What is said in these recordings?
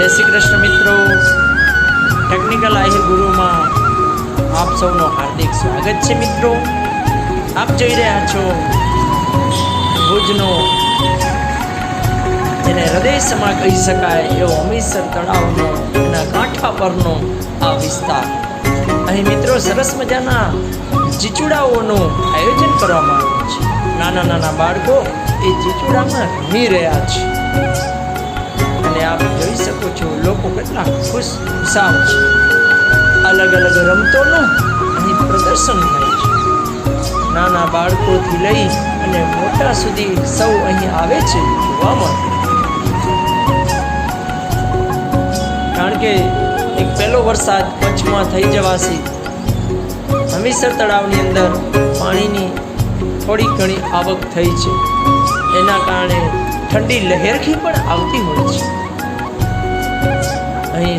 જય શ્રી કૃષ્ણ મિત્રો. ટેકનિકલ આહિર ગુરુમાં આપ સૌનો હાર્દિક સ્વાગત છે મિત્રો. આપ જોઈ રહ્યા છો ભુજનો એને હૃદય સમા કહી શકાય એવો હમીરસર તળાવનો એના કાંઠા પરનો આ વિસ્તાર. અહીં મિત્રો સરસ મજાના જીચુડાઓનું આયોજન કરવામાં આવ્યું છે. નાના નાના બાળકો એ જીચુડામાં રમી રહ્યા છે. છો લોકો કેટલા ખુશ ઉત્સાહ છે. અલગ અલગ રમતોનું અહીં પ્રદર્શન થાય છે. નાના બાળકોથી લઈ અને મોટા સુધી સૌ અહીં આવે છે જોવા માટે કારણ કે એક પહેલો વરસાદ કચ્છમાં થઈ જવાથી હમીસર તળાવની અંદર પાણીની થોડી ઘણી આવક થઈ છે. એના કારણે ઠંડી લહેરખી પણ આવતી હોય છે.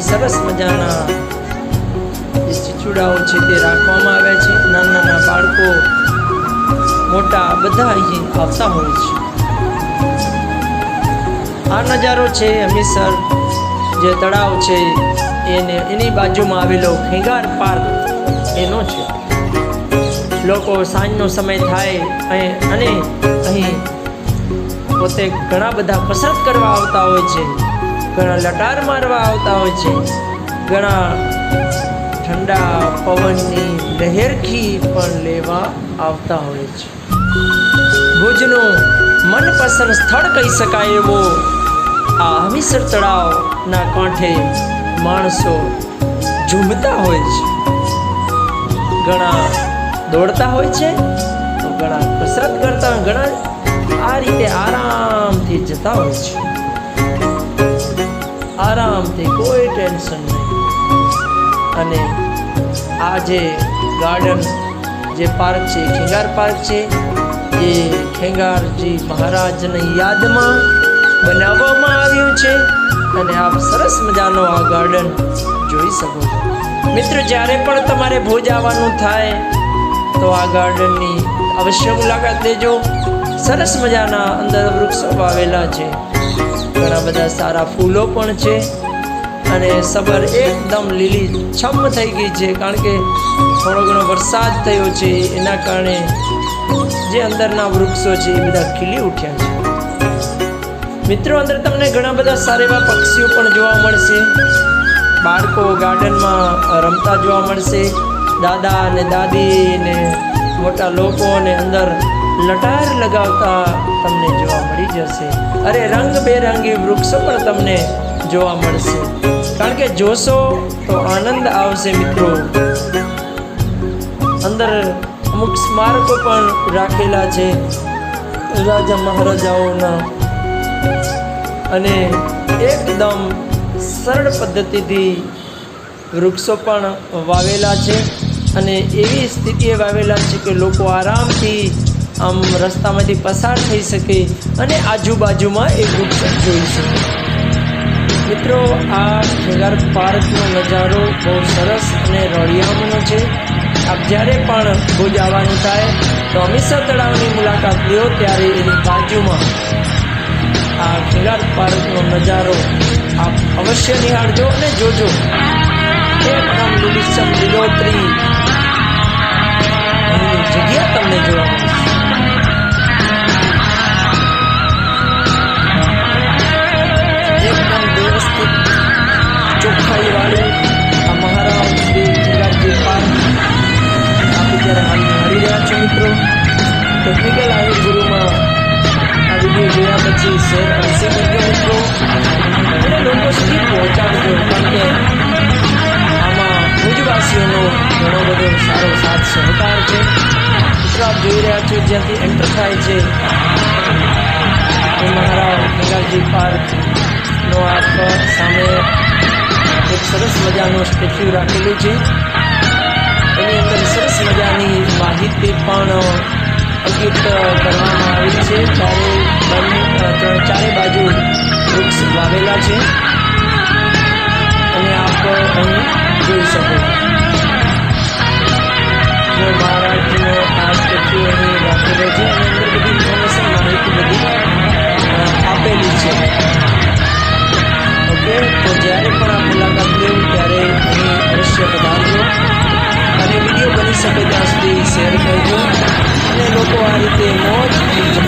અહીં સરસ મજાના જે છે તે રાખવામાં આવ્યા છે. નાના નાના બાળકો મોટા બધા અહીં આવતા હોય છે. આ નજારો છે હમીસર જે તળાવ છે, એને એની બાજુમાં આવેલો ખેંગાર પાર્ક એનો છે. લોકો સાંજનો સમય થાય અને અહીં પોતે ઘણા બધા કસરત કરવા આવતા હોય છે. ઘણા લટાર મારવા આવતા હોય છે. ઘણા ઠંડા પવનની લહેરખી પણ લેવા આવતા હોય છે. ભુજનું મનપસંદ સ્થળ કહી શકાય એવો આ હમીસર તળાવના કાંઠે માણસો ઝૂમતા હોય છે. ઘણા દોડતા હોય છે, તો ઘણા કસરત કરતા ઘણા આ રીતે આરામથી જતા હોય છે. આરામથી કોઈ ટેન્શન નહીં. અને આ જે ગાર્ડન, જે પાર્ક છે, ખેંગાર પાર્ક છે, એ ખેંગારજી મહારાજની યાદમાં બનાવવામાં આવ્યું છે. અને આપ સરસ મજાનો આ ગાર્ડન જોઈ શકો છો. મિત્રો, જ્યારે પણ તમારે ભુજ આવવાનું થાય, તો આ ગાર્ડનની અવશ્ય મુલાકાત લેજો. સરસ મજાના અંદર વૃક્ષો વાવેલા છે. ઘણા બધા સારા ફૂલો પણ છે. અને સબર એકદમ લીલી છમ થઈ ગઈ છે, કારણ કે થોડો ઘણો વરસાદ થયો છે, એના કારણે જે અંદરના વૃક્ષો છે, એ બધા ખીલી ઉઠ્યા છે. મિત્રો, અંદર તમને ઘણા બધા સારા એવા પક્ષીઓ પણ જોવા મળશે. બાળકો ગાર્ડનમાં રમતા જોવા મળશે. દાદા અને દાદી ને મોટા લોકો ને અંદર લટાર લગાવતા તમને જોવા જશે અરે રંગ બેરંગી વૃક્ષો પણ તમને જોવા મળશે. કારણ કે જોશો તો આનંદ આવશે મિત્રો. અંદર અમુક સ્મારકો પણ રાખેલા છે રાજા મહારાજાઓના. અને એકદમ સરળ પદ્ધતિથી વૃક્ષો પણ વાવેલા છે. અને એવી સ્થિતિએ વાવેલા છે કે લોકો આરામથી આમ રસ્તામાંથી પસાર થઈ શકે અને આજુબાજુમાં એ વૃક્ષ જોઈ શકે. મિત્રો, આ ખેગાર પાર્કનો નજારો બહુ સરસ અને રળિયામણો છે. આપ જ્યારે પણ ભુજ આવવાનું થાય, તો હમીસર તળાવની મુલાકાત લ્યો ત્યારે એની બાજુમાં. આ ખેગાર પાર્કનો નજારો આપ અવશ્ય નિહાળજો અને જોજો. એકદમ લીલીછમ લીલોતરી જગ્યા તમને જોવા મળશે. ચોખ્ખાઈ વાળું આ મહારાજ શ્રી ખેગારજી પાર્ક આપણે જ્યારે હાલ નિહાળી રહ્યા છો મિત્રો. ટેકનિકલ આયુર ગુરુમાં આ વીડિયો જોયા પછી શેર અવશ્ય કરજો મિત્રો. અને લોકો સુધી પહોંચાડજો કારણ કે આમાં ભુજવાસીઓનો ઘણો બધો સારો સાથ સહકાર છે. મિત્રો, આપ જોઈ રહ્યા છો જ્યાંથી એન્ટર થાય છે મહારાવ ગંગાજી પાર્કનો આપ સામે એક સરસ મજાનું સ્ટેચ્યુ રાખેલું છે. એની અંદર સરસ મજાની માહિતી પણ અંકિત કરવામાં આવી છે. ચારે ચારે બાજુ વૃક્ષ વાવેલા છે. અને આપ અહીં જોઈ શકો. Botuari tem um monte de